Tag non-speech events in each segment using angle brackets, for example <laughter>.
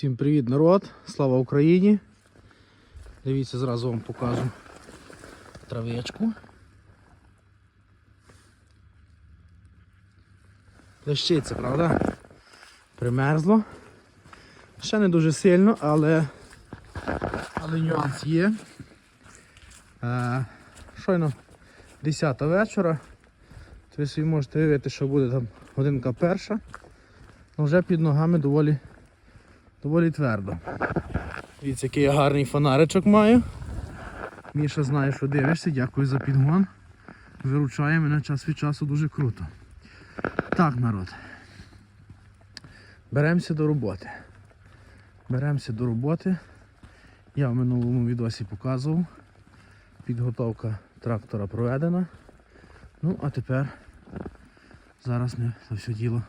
Всім привіт, народ! Слава Україні! Дивіться, зразу вам покажу травичку. Лещиться, правда? Примерзло. Ще не дуже сильно, але, але нюанс є. Е, щойно 10 вечора. То ви собі можете уявити, що буде там годинка перша. але Вже під ногами доволі доволі твердо. Дивіться, який я гарний фонаричок маю. Міша знає, що дивишся, дякую за підгон. Виручає мене час від часу дуже круто. Так, народ. Беремося до роботи. Беремося до роботи. Я в минулому відосі показував. Підготовка трактора проведена. Ну, а тепер зараз ми це все діло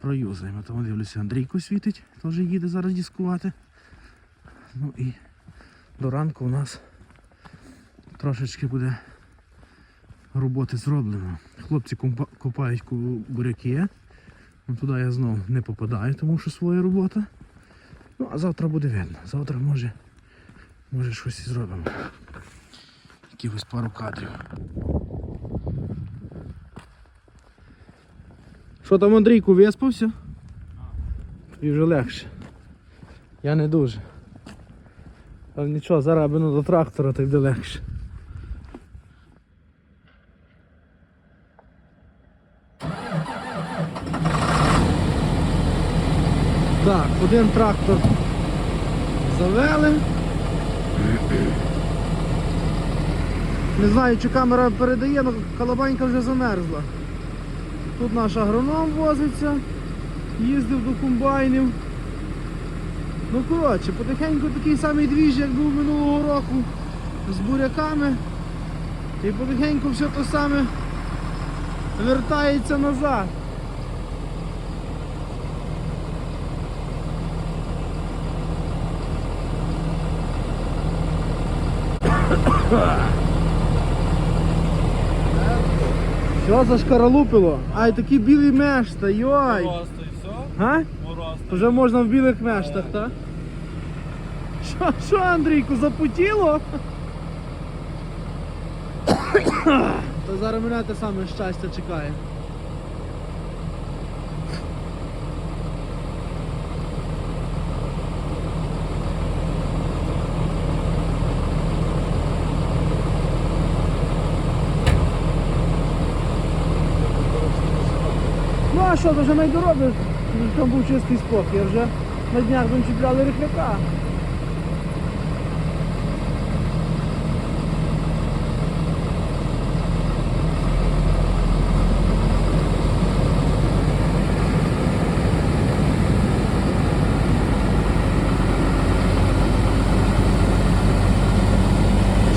проюзаємо. Тому дивлюся, Андрійко світить, теж їде зараз дискувати. Ну і до ранку у нас трошечки буде роботи зроблено. Хлопці копають буряки. Ну, туди я знову не попадаю, тому що своя робота. Ну, а завтра буде видно. Завтра може, може щось і зробимо. Якихось пару кадрів. Що там Андрійку виспався? І вже легше. Я не дуже. Але нічого, зараз аби ну до трактора, то й буде легше. Так, один трактор завели. Не знаю, чи камера передає, але колобанька вже замерзла. Тут наш агроном возиться, їздив до комбайнів. Ну коротше, потихеньку такий самий двіж, як був минулого року з буряками. І потихеньку все те саме вертається назад. <coughs> Що зашкаралупило? Ай, такий білий мешта, йой! Просто і все? А? Мороз. Вже можна в білих мештах, так? Що, що, Андрійку, запутіло? <coughs> Та зараз мене те саме щастя чекає. А що, вже найдоробиш? Там був чистий спокій, вже на днях там чіпляли рихляка.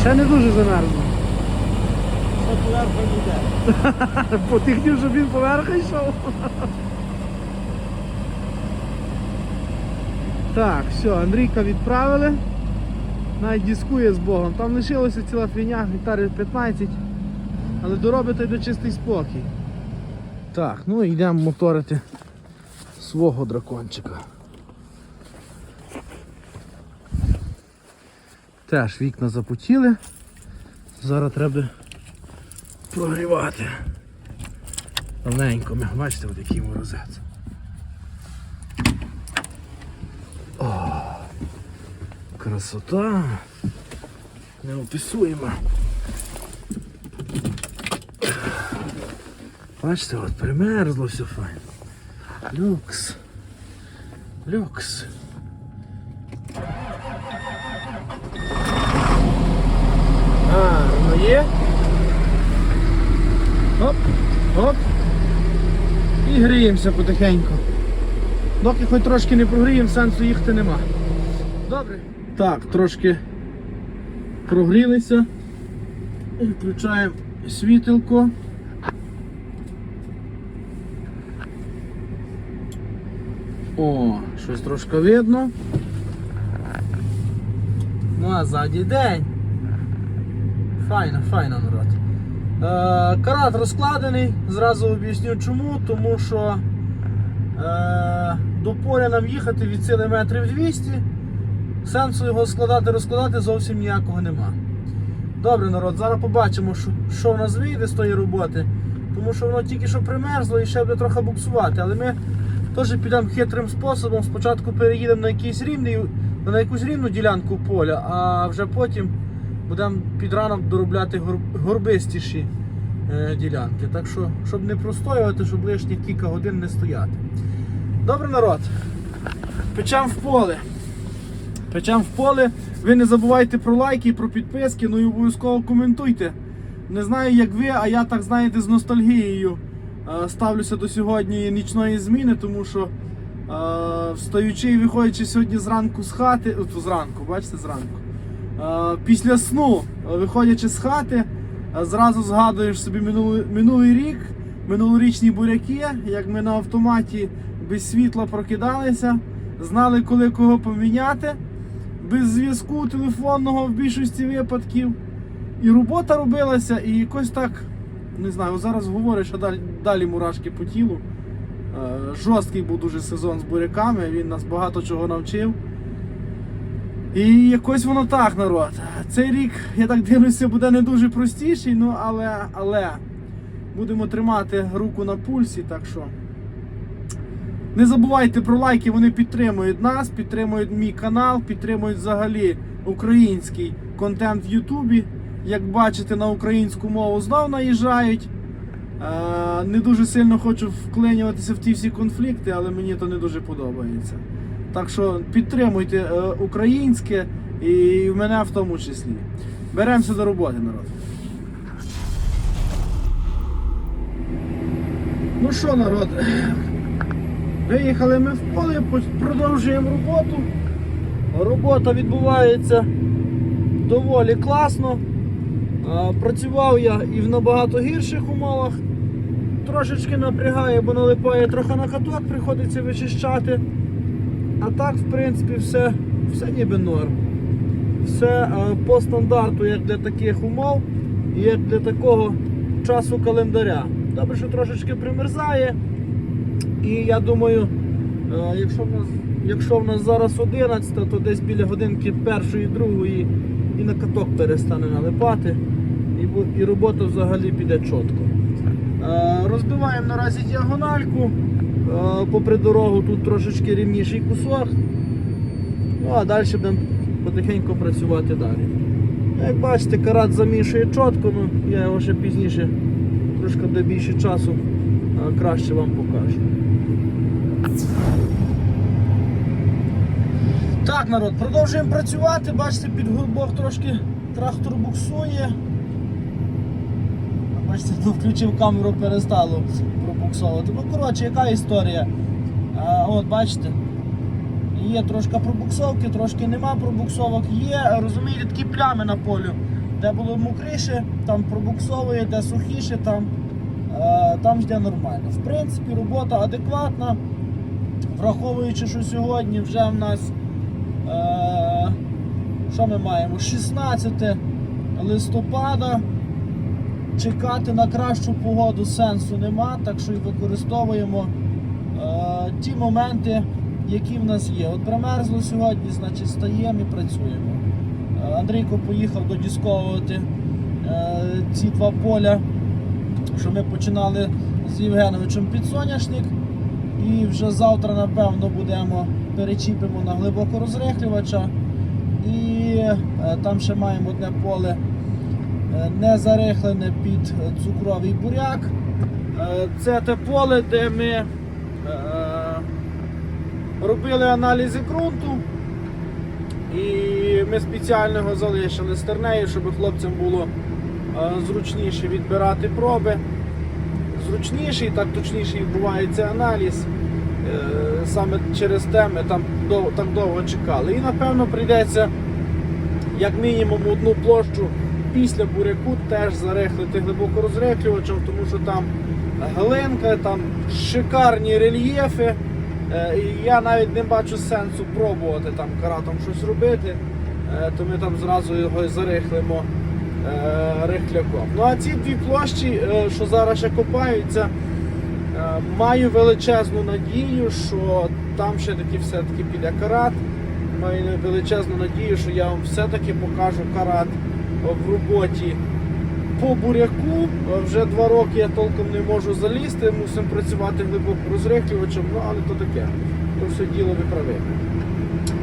Ще не дуже замерзло. Поверху йде? Бо ти щоб він поверху йшов. Так, все, Андрійка відправили. Навіть дискує з Богом. Там лишилося ціла фігня, гектарів 15. Але доробити до чистий спокій. Так, ну йдемо моторити свого дракончика. Теж вікна запотіли. Зараз треба прогрівати. Давненько, бачите, от який морозець. О, красота. Неописуємо. Бачите, от примерзло все файно. Люкс. Люкс. Гарно є. Оп, оп. І гріємося потихеньку. Доки хоч трошки не прогріємо, сенсу їхати нема. Добре. Так, трошки прогрілися. Включаємо світилко. О, щось трошки видно. Ну а ззаді день. Файно, файно, народ. Е, карат розкладений, зразу об'ясню чому, тому що Е, до поля нам їхати від сили метрів 200. Сенсу його складати, розкладати зовсім ніякого нема. Добре, народ, зараз побачимо, що, в нас вийде з тої роботи. Тому що воно тільки що примерзло і ще буде трохи буксувати. Але ми теж підемо хитрим способом. Спочатку переїдемо на якийсь рівний, на якусь рівну ділянку поля, а вже потім будемо під ранок доробляти горбистіші е, ділянки. Так що, щоб не простоювати, щоб лишніх кілька годин не стояти. Добре, народ. Печем в поле. Печем в поле. Ви не забувайте про лайки про підписки, ну і обов'язково коментуйте. Не знаю, як ви, а я так знаєте з ностальгією е, ставлюся до сьогодні нічної зміни, тому що е, встаючи і виходячи сьогодні зранку з хати, от зранку, бачите, зранку. Е, після сну, е, виходячи з хати, е, зразу згадуєш собі минулий, минулий рік, минулорічні буряки, як ми на автоматі без світла прокидалися, знали, коли кого поміняти, без зв'язку телефонного в більшості випадків. І робота робилася, і якось так, не знаю, зараз говориш, а далі, далі мурашки по тілу. Жорсткий був дуже сезон з буряками, він нас багато чого навчив. І якось воно так, народ. Цей рік, я так дивлюся, буде не дуже простіший, ну але, але будемо тримати руку на пульсі, так що. Не забувайте про лайки, вони підтримують нас, підтримують мій канал, підтримують взагалі український контент в Ютубі. Як бачите, на українську мову знов наїжджають. Е, Не дуже сильно хочу вклинюватися в ті всі конфлікти, але мені то не дуже подобається. Так що підтримуйте е, українське і мене в тому числі. Беремося до роботи, народ. Ну що, народ? Виїхали ми в поле, продовжуємо роботу. Робота відбувається доволі класно. Працював я і в набагато гірших умовах. Трошечки напрягає, бо налипає трохи на каток, приходиться вичищати. А так, в принципі, все, все ніби норм. Все е, по стандарту, як для таких умов, і як для такого часу календаря. Добре, що трошечки примерзає. І я думаю, е, якщо в нас, якщо в нас зараз 11, то десь біля годинки першої, другої і на каток перестане налипати. І, і робота взагалі піде чітко. Е, Розбиваємо наразі діагональку. Е, Попри дорогу тут трошечки рівніший кусок. Ну а далі будемо потихеньку працювати далі. Як бачите, карат замішує чітко, ну я його ще пізніше, трошки буде більше часу, е, краще вам покажу. Так, народ, продовжуємо працювати. Бачите, під горбок трошки трактор буксує. Бачите, ну, включив камеру, перестало пробуксовувати. Ну, коротше, яка історія? А, от, бачите, є трошки пробуксовки, трошки нема пробуксовок. Є, розумієте, такі плями на полю. Де було мокріше, там пробуксовує, де сухіше, там, е, там йде нормально. В принципі, робота адекватна, враховуючи, що сьогодні вже в нас. Е, що ми маємо? 16 листопада. Чекати на кращу погоду сенсу нема, так що і використовуємо е, ті моменти, які в нас є. От примерзло сьогодні, значить стаємо і працюємо. Е, Андрійко поїхав додісковувати е, ці два поля, що ми починали з Євгеновичем під соняшник. І вже завтра, напевно, будемо перечіпимо на глибокорозрихлювача. І е, там ще маємо одне поле не зарихлене під е, цукровий буряк. Е, Це те поле, де ми е, робили аналізи ґрунту. І ми спеціально його залишили стернею, щоб хлопцям було е, зручніше відбирати проби. Зручніший, так точніше відбувається аналіз. Е, Саме через те ми там так довго чекали. І напевно прийдеться як мінімум одну площу після буряку теж зарихлити глибоко розрихлювачем, тому що там глинка, там шикарні рельєфи. Е, І я навіть не бачу сенсу пробувати там каратом щось робити, Е, то ми там зразу його і зарихлимо е, рихляком. Ну а ці дві площі, що зараз ще копаються, Маю величезну надію, що там ще таки все-таки піде карат. Маю величезну надію, що я вам все-таки покажу карат в роботі по буряку. Е, Вже два роки я толком не можу залізти, мусимо працювати глибоко розрихлювачем, ну але то таке. То все діло виправимо.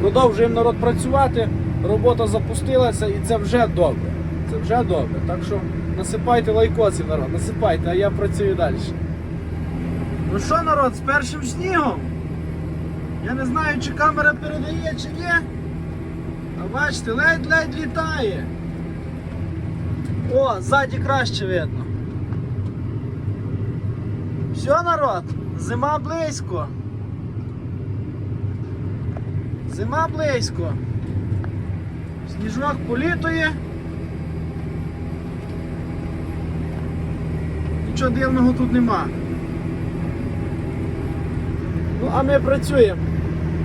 Продовжуємо народ працювати, робота запустилася і це вже добре. Це вже добре. Так що насипайте лайкосів, народ, насипайте, а я працюю далі. Ну що, народ, з першим снігом? Я не знаю, чи камера передає, чи ні. А бачите, ледь-ледь літає. О, ззаді краще видно. Все, народ, зима близько. Зима близько. Сніжок політує. Нічого дивного тут нема. Ну, а ми працюємо.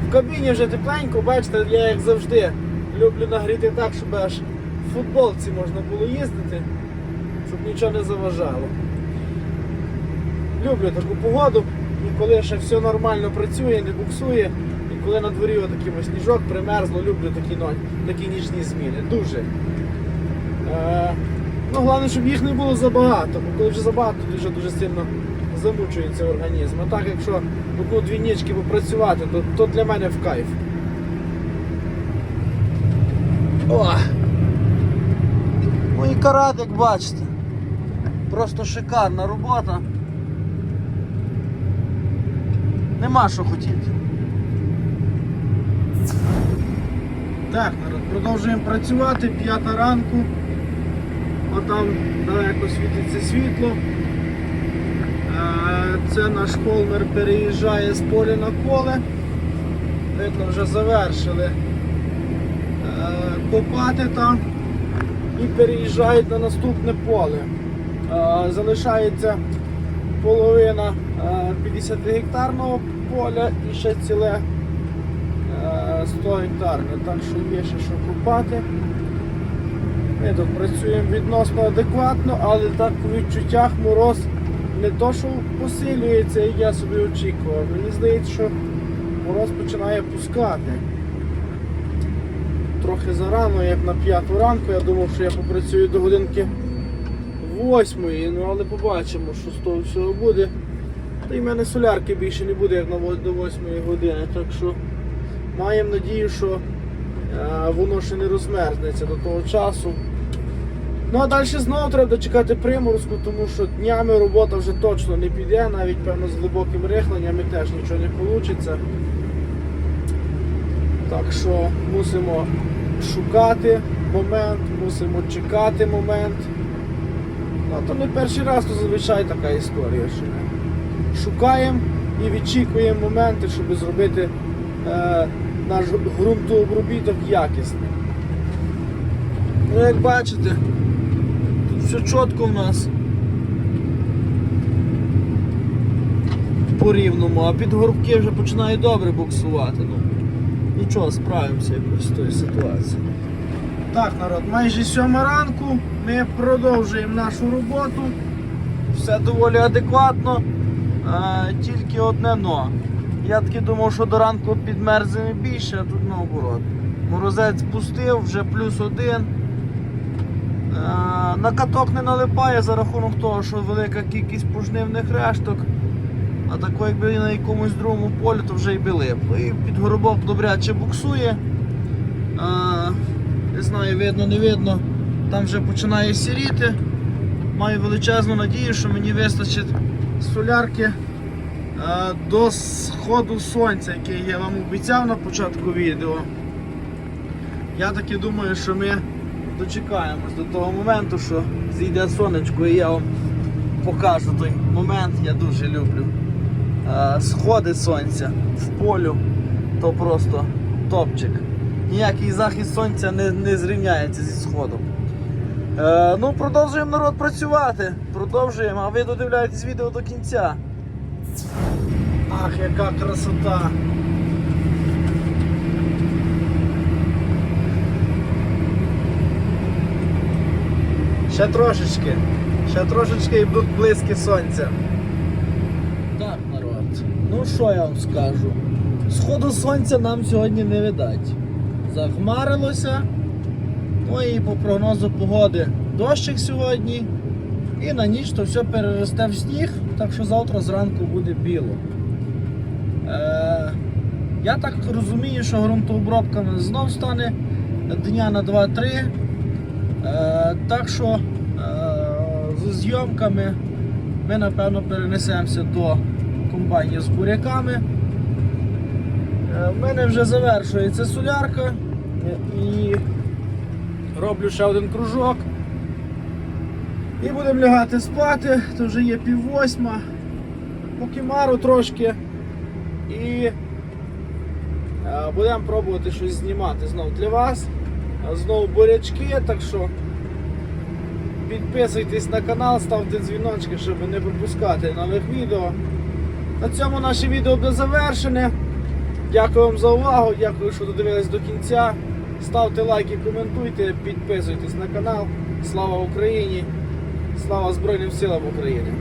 В кабіні вже тепленько, бачите, я як завжди люблю нагріти так, щоб аж футболці можна було їздити, щоб нічого не заважало. Люблю таку погоду, і коли ще все нормально працює, не буксує, і коли на дворі отакий ось сніжок примерзло, люблю такі, такі нічні зміни. Дуже. Е, ну, головне, щоб їх не було забагато, бо коли вже забагато, то дуже дуже сильно замучується організм. А так, якщо одну-дві нічки попрацювати, то, то для мене в кайф. О! Карат, як бачите. Просто шикарна робота. Нема що хотіти. Так, народ, продовжуємо працювати, п'ята ранку. Отам далеко світиться світло. Е, Це наш холмер переїжджає з поля на поле. Видно, вже завершили е, копати там і переїжджають на наступне поле. Е, Залишається половина 50 гектарного поля і ще ціле е, 100 гектарне. Так що є ще що копати. Ми тут працюємо відносно адекватно, але так по відчуттях мороз не то, що посилюється, як я собі очікував. Мені здається, що мороз починає пускати. Трохи зарано, як на п'яту ранку, я думав, що я попрацюю до годинки восьмої, ну але побачимо, що з того всього буде. Та й в мене солярки більше не буде, як на до восьмої години. Так що маємо надію, що е, воно ще не розмерзнеться до того часу. Ну а далі знову треба дочекати приморозку, тому що днями робота вже точно не піде, навіть певно з глибоким рихленням і теж нічого не вийде. Так що мусимо шукати момент, мусимо чекати момент. Ну, то не перший раз, то зазвичай така історія. Що шукаємо і відчікуємо моменти, щоб зробити е, наш ґрунтообробіток якісним. Ну, як бачите, тут все чітко в нас. По рівному, а під горбки вже починає добре буксувати. Ну, нічого, справимося якось з тою ситуацією. Так, народ, майже сьома ранку. Ми продовжуємо нашу роботу. Все доволі адекватно. Е, тільки одне но. Я таки думав, що до ранку підмерзне більше, а тут наоборот. Морозець пустив, вже плюс один. Е, на каток не налипає за рахунок того, що велика кількість пожнивних решток. А тако якби на якомусь другому полі, то вже й би липло. І під горобок добряче буксує. А, не знаю, видно, не видно. Там вже починає сіріти. Маю величезну надію, що мені вистачить солярки а, до сходу сонця, який я вам обіцяв на початку відео. Я таки думаю, що ми дочекаємось до того моменту, що зійде сонечко і я вам покажу той момент, я дуже люблю. Е, Сходи сонця в полю, то просто топчик. Ніякий захист сонця не, не зрівняється зі сходом. Е, ну, продовжуємо народ працювати. Продовжуємо, а ви додивляєтесь відео до кінця. Ах, яка красота! Ще трошечки. Ще трошечки і будуть близькі сонця. Ну що я вам скажу? Сходу сонця нам сьогодні не видать. Захмарилося. Ну і по прогнозу погоди дощик сьогодні. І на ніч то все переросте в сніг, так що завтра зранку буде біло. Е, я так розумію, що ґрунтообробка знов стане дня на 2-3. Е, так що е, з зйомками ми напевно перенесемося до комбайнів з буряками. Е, в мене вже завершується солярка е, і роблю ще один кружок. І будемо лягати спати, то вже є пів восьма, покімару трошки і е, будемо пробувати щось знімати знову для вас. Е, Знову бурячки, так що підписуйтесь на канал, ставте дзвіночки, щоб не пропускати нових відео. На цьому наше відео буде завершене. Дякую вам за увагу, дякую, що додивились до кінця. Ставте лайки, коментуйте, підписуйтесь на канал. Слава Україні! Слава Збройним силам України!